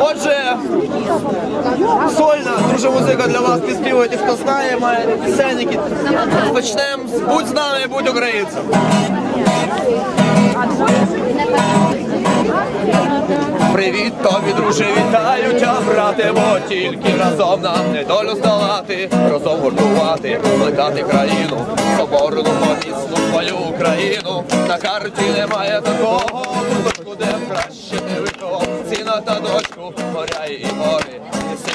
Отже, сольна дуже музика для вас підспівують, хто знає, має пісенники. Почнемо будь з нами, будь українцем. Привіт тобі, друже, вітаю тя, брате, бо тільки разом нам недолю здолати, разом гуртувати, плекати країну, соборну помісну свою Україну. На карті немає такого куточку, де краще не вико. Ціна та дочку, моря і гори,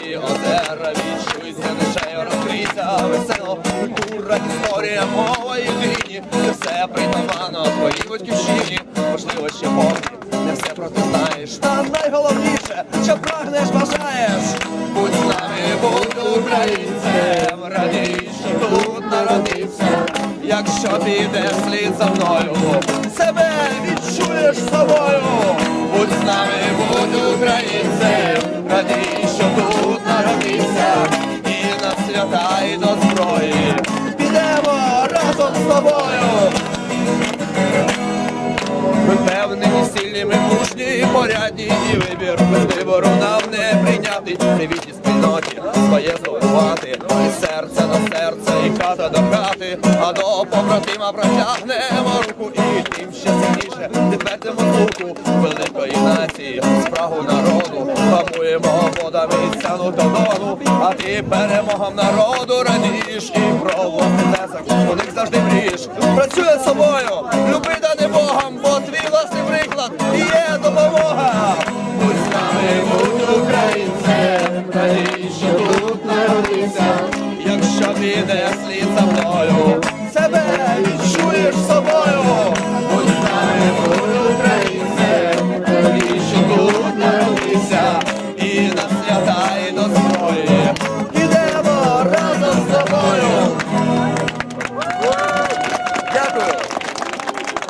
і озера, відчуйся, душею розкрийся, весело, культура, історія, мова єдині, все притаманно твоїй батьківщині, можливо, ще повні не про те знаєш. Та найголовніше, що прагнеш, бажаєш. Будь з нами, будь українцем, радій, що тут народився. Якщо підеш слід за мною, себе відчуєш собою. Будь з нами, будь українцем, радій, що тут народився. І на свята, і до зброї. Підемо разом з тобою. Порядні, і вибір вибору нам не прийняти. Привітні спільноті своє здобувати, і серце на серце, і хата до хати, а до побратима протягнемо руку, і тим ще сильніше підметимо звуку великої нації, спрагу народу, памуємо водами сяну та дону, а ти перемогам народу радієш. І про власний внесок у них завжди мрієш. Працює собою, люби да не Богом, бо піде слід за мною.